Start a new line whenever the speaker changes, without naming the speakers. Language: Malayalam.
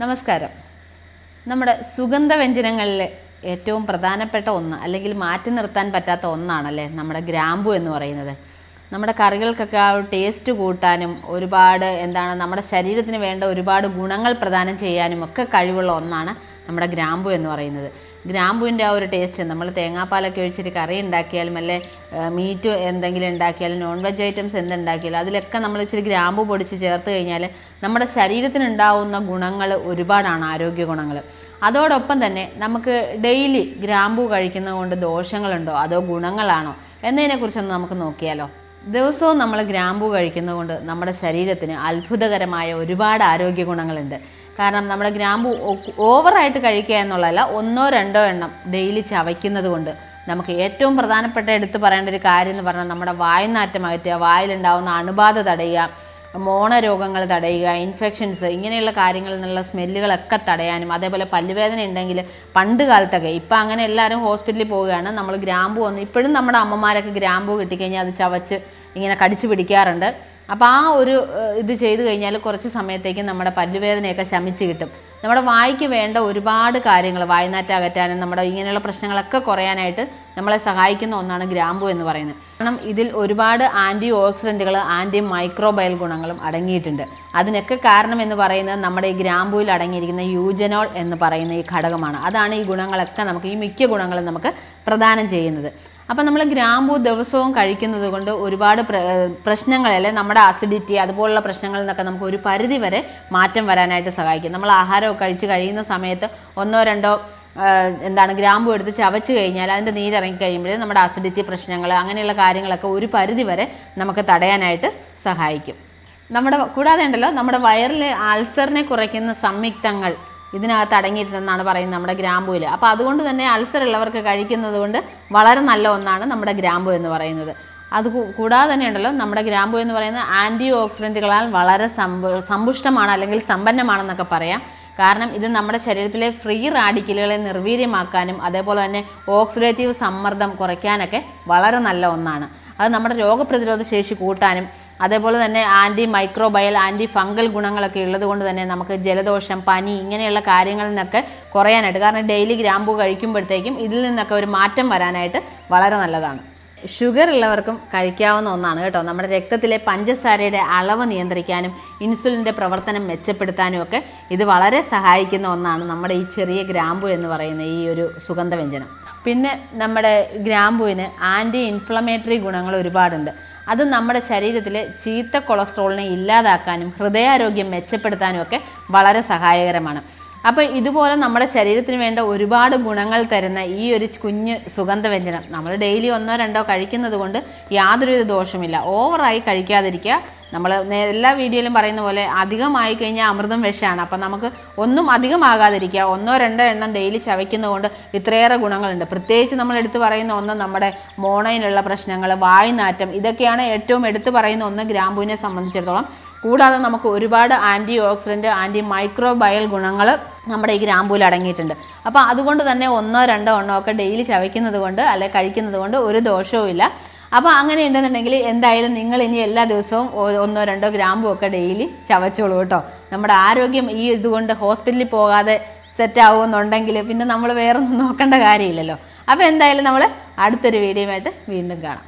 നമസ്കാരം. നമ്മുടെ സുഗന്ധവ്യഞ്ജനങ്ങളിൽ ഏറ്റവും പ്രധാനപ്പെട്ട ഒന്ന് അല്ലെങ്കിൽ മാറ്റി നിർത്താൻ പറ്റാത്ത ഒന്നാണല്ലേ നമ്മുടെ ഗ്രാമ്പു എന്ന് പറയുന്നത്. നമ്മുടെ കറികൾക്കൊക്കെ ആ ടേസ്റ്റ് കൂട്ടാനും ഒരുപാട് എന്താണ് നമ്മുടെ ശരീരത്തിന് വേണ്ട ഒരുപാട് ഗുണങ്ങൾ പ്രദാനം ചെയ്യാനും ഒക്കെ കഴിവുള്ള ഒന്നാണ് നമ്മുടെ ഗ്രാമ്പു എന്ന് പറയുന്നത്. ഗ്രാമ്പുവിന്റെ ആ ഒരു ടേസ്റ്റ് നമ്മൾ തേങ്ങാപ്പാലൊക്കെ ഒഴിച്ചിട്ട് കറി ഉണ്ടാക്കിയാലും അല്ലെ മീറ്റ് എന്തെങ്കിലും ഉണ്ടാക്കിയാലും നോൺ വെജ് ഐറ്റംസ് എന്തുണ്ടാക്കിയാലും അതിലൊക്കെ നമ്മൾ ഇച്ചിരി ഗ്രാമ്പു പൊടിച്ച് ചേർത്ത് കഴിഞ്ഞാൽ നമ്മുടെ ശരീരത്തിനുണ്ടാവുന്ന ഗുണങ്ങൾ ഒരുപാടാണ് ആരോഗ്യ ഗുണങ്ങൾ. അതോടൊപ്പം തന്നെ നമുക്ക് ഡെയിലി ഗ്രാമ്പു കഴിക്കുന്നത് കൊണ്ട് ദോഷങ്ങളുണ്ടോ അതോ ഗുണങ്ങളാണോ എന്നതിനെക്കുറിച്ചൊന്ന് നമുക്ക് നോക്കിയാലോ? ദിവസവും നമ്മൾ ഗ്രാമ്പു കഴിക്കുന്നതുകൊണ്ട് നമ്മുടെ ശരീരത്തിന് അത്ഭുതകരമായ ഒരുപാട് ആരോഗ്യ ഗുണങ്ങളുണ്ട്. കാരണം നമ്മുടെ ഗ്രാമ്പു ഓവറായിട്ട് കഴിക്കുക എന്നുള്ളതല്ല ഒന്നോ രണ്ടോ എണ്ണം ഡെയിലി ചവയ്ക്കുന്നത് കൊണ്ട് നമുക്ക് ഏറ്റവും പ്രധാനപ്പെട്ട എടുത്ത് പറയേണ്ട ഒരു കാര്യം എന്ന് പറഞ്ഞാൽ നമ്മുടെ വായുനാറ്റം അകറ്റുക വായിലുണ്ടാവുന്ന അണുബാധ തടയുക മോണരോഗങ്ങൾ തടയുക ഇൻഫെക്ഷൻസ് ഇങ്ങനെയുള്ള കാര്യങ്ങളിൽ നിന്നുള്ള സ്മെല്ലുകളൊക്കെ തടയാനും അതേപോലെ പല്ലുവേദന ഉണ്ടെങ്കിൽ പണ്ട് കാലത്തൊക്കെ ഇപ്പം അങ്ങനെ എല്ലാവരും ഹോസ്പിറ്റലിൽ പോവുകയാണ്. നമ്മൾ ഗ്രാമ്പു വന്ന് ഇപ്പോഴും നമ്മുടെ അമ്മമാരൊക്കെ ഗ്രാമ്പു കിട്ടിക്കഴിഞ്ഞാൽ അത് ചവച്ച് ഇങ്ങനെ കടിച്ചു പിടിക്കാറുണ്ട്. അപ്പോൾ ആ ഒരു ഇത് ചെയ്തു കഴിഞ്ഞാൽ കുറച്ച് സമയത്തേക്ക് നമ്മുടെ പല്ലുവേദനയൊക്കെ ശമിച്ച് കിട്ടും. നമ്മുടെ വായിക്ക് വേണ്ട ഒരുപാട് കാര്യങ്ങൾ വായുനാറ്റം അകറ്റാനും നമ്മുടെ ഇങ്ങനെയുള്ള പ്രശ്നങ്ങളൊക്കെ കുറയാനായിട്ട് നമ്മളെ സഹായിക്കുന്ന ഒന്നാണ് ഗ്രാമ്പു എന്ന് പറയുന്നത്. കാരണം ഇതിൽ ഒരുപാട് ആന്റി ഓക്സിഡന്റുകൾ ആന്റി മൈക്രോബയൽ ഗുണങ്ങളും അടങ്ങിയിട്ടുണ്ട്. അതിനൊക്കെ കാരണം എന്ന് പറയുന്നത് നമ്മുടെ ഈ ഗ്രാമ്പുവിൽ അടങ്ങിയിരിക്കുന്ന യൂജനോൾ എന്ന് പറയുന്ന ഈ ഘടകമാണ്. അതാണ് ഈ ഗുണങ്ങളൊക്കെ നമുക്ക് ഈ മിക്ക ഗുണങ്ങളും നമുക്ക് പ്രദാനം ചെയ്യുന്നത്. അപ്പം നമ്മൾ ഗ്രാമ്പു ദിവസവും കഴിക്കുന്നത് കൊണ്ട് ഒരുപാട് പ്ര പ്രശ്നങ്ങൾ അല്ലെ നമ്മുടെ അസിഡിറ്റി അതുപോലുള്ള പ്രശ്നങ്ങളിൽ നിന്നൊക്കെ നമുക്ക് ഒരു പരിധി വരെ മാറ്റം വരാനായിട്ട് സഹായിക്കും. നമ്മൾ ആഹാരമൊക്കെ കഴിച്ച് കഴിയുന്ന സമയത്ത് ഒന്നോ രണ്ടോ എന്താണ് ഗ്രാമ്പു എടുത്ത് ചവച്ച് കഴിഞ്ഞാൽ അതിന്റെ നീരിറങ്ങി കഴിയുമ്പോഴേ നമ്മുടെ അസിഡിറ്റി പ്രശ്നങ്ങൾ അങ്ങനെയുള്ള കാര്യങ്ങളൊക്കെ ഒരു പരിധി വരെ നമുക്ക് തടയാനായിട്ട് സഹായിക്കും. നമ്മുടെ കൂടാതെ ഉണ്ടല്ലോ നമ്മുടെ വയറിലെ അൾസറിനെ കുറയ്ക്കുന്ന സംയുക്തങ്ങൾ ഇതിനകത്ത് അടങ്ങിയിട്ടുണ്ടെന്നാണ് പറയുന്നത് നമ്മുടെ ഗ്രാമ്പുവിൽ അപ്പോൾ അതുകൊണ്ട് തന്നെ അൾസർ ഉള്ളവർക്ക് കഴിക്കുന്നത് കൊണ്ട് വളരെ നല്ല ഒന്നാണ് നമ്മുടെ ഗ്രാമ്പു എന്ന് പറയുന്നത്. അത് കൂടാതെ തന്നെ ഉണ്ടല്ലോ നമ്മുടെ ഗ്രാമ്പു എന്ന് പറയുന്നത് ആന്റി ഓക്സിഡന്റുകളാൽ വളരെ സമ്പു സമ്പുഷ്ടമാണ് അല്ലെങ്കിൽ സമ്പന്നമാണെന്നൊക്കെ പറയാം. കാരണം ഇത് നമ്മുടെ ശരീരത്തിലെ ഫ്രീ റാഡിക്കലുകളെ നിർവീര്യമാക്കാനും അതേപോലെ തന്നെ ഓക്സിഡേറ്റീവ് സമ്മർദ്ദം കുറയ്ക്കാനൊക്കെ വളരെ നല്ല ഒന്നാണ്. അത് നമ്മുടെ രോഗപ്രതിരോധ ശേഷി കൂട്ടാനും അതേപോലെ തന്നെ ആന്റി മൈക്രോബയൽ ആന്റി ഫംഗൽ ഗുണങ്ങളൊക്കെ ഉള്ളത് കൊണ്ട് തന്നെ നമുക്ക് ജലദോഷം പനി ഇങ്ങനെയുള്ള കാര്യങ്ങളിൽ നിന്നൊക്കെ കുറയാനായിട്ട് കാരണം ഡെയിലി ഗ്രാമ്പൂ കഴിക്കുമ്പോഴത്തേക്കും ഇതിൽ നിന്നൊക്കെ ഒരു മാറ്റം വരാനായിട്ട് വളരെ നല്ലതാണ്. ഷുഗർ ഉള്ളവർക്കും കഴിക്കാവുന്ന ഒന്നാണ് കേട്ടോ. നമ്മുടെ രക്തത്തിലെ പഞ്ചസാരയുടെ അളവ് നിയന്ത്രിക്കാനും ഇൻസുലിന്റെ പ്രവർത്തനം മെച്ചപ്പെടുത്താനും ഒക്കെ ഇത് വളരെ സഹായിക്കുന്ന ഒന്നാണ് നമ്മുടെ ഈ ചെറിയ ഗ്രാമ്പു എന്ന് പറയുന്ന ഈ ഒരു സുഗന്ധവ്യഞ്ജനം. പിന്നെ നമ്മുടെ ഗ്രാമ്പുവിന് ആന്റി ഇൻഫ്ലമേറ്ററി ഗുണങ്ങൾ ഒരുപാടുണ്ട്. അത് നമ്മുടെ ശരീരത്തിലെ ചീത്ത കൊളസ്ട്രോളിനെ ഇല്ലാതാക്കാനും ഹൃദയാരോഗ്യം മെച്ചപ്പെടുത്താനും ഒക്കെ വളരെ സഹായകരമാണ്. അപ്പോൾ ഇതുപോലെ നമ്മുടെ ശരീരത്തിന് വേണ്ട ഒരുപാട് ഗുണങ്ങൾ തരുന്ന ഈ ഒരു കുഞ്ഞ് സുഗന്ധവ്യഞ്ജനം. നമ്മൾ ഡെയിലി ഒന്നോ രണ്ടോ കഴിക്കുന്നത് കൊണ്ട് യാതൊരുവിധ ദോഷമില്ല ഓവറായി കഴിക്കാതിരിക്കുക. നമ്മൾ എല്ലാ വീഡിയോയിലും പറയുന്ന പോലെ അധികമായി കഴിഞ്ഞാൽ അമൃതം വിഷമാണ് അപ്പം നമുക്ക് ഒന്നും അധികമാകാതിരിക്കുക. ഒന്നോ രണ്ടോ എണ്ണം ഡെയിലി ചവയ്ക്കുന്നതുകൊണ്ട് ഇത്രയേറെ ഗുണങ്ങളുണ്ട്. പ്രത്യേകിച്ച് നമ്മൾ എടുത്തു പറയുന്ന ഒന്ന് നമ്മുടെ മോണയിലുള്ള പ്രശ്നങ്ങൾ വായുനാറ്റം ഇതൊക്കെയാണ് ഏറ്റവും എടുത്തു പറയുന്ന ഒന്ന് ഗ്രാമ്പുവിനെ സംബന്ധിച്ചിടത്തോളം. കൂടാതെ നമുക്ക് ഒരുപാട് ആന്റി ഓക്സിഡന്റ് ആന്റി മൈക്രോബയൽ ഗുണങ്ങൾ നമ്മുടെ ഈ ഗ്രാമ്പൂവിൽ അടങ്ങിയിട്ടുണ്ട്. അപ്പോൾ അതുകൊണ്ട് തന്നെ ഒന്നോ രണ്ടോ എണ്ണോ ഒക്കെ ഡെയിലി ചവയ്ക്കുന്നത് കൊണ്ട് അല്ലെ കഴിക്കുന്നത് കൊണ്ട് ഒരു ദോഷവും ഇല്ല അപ്പോൾ അങ്ങനെ ഉണ്ടെന്നുണ്ടെങ്കിൽ എന്തായാലും നിങ്ങൾ ഇനി എല്ലാ ദിവസവും ഒന്നോ രണ്ടോ ഗ്രാമ്പും ഒക്കെ ഡെയിലി ചവച്ചോളൂ കേട്ടോ. നമ്മുടെ ആരോഗ്യം ഈ ഇതുകൊണ്ട് ഹോസ്പിറ്റലിൽ പോകാതെ സെറ്റ് ആവുമെന്നുണ്ടെങ്കിൽ പിന്നെ നമ്മൾ വേറെ നോക്കേണ്ട കാര്യമില്ലല്ലോ. അപ്പോൾ എന്തായാലും നമ്മൾ അടുത്തൊരു വീഡിയോയുമായിട്ട് വീണ്ടും കാണാം.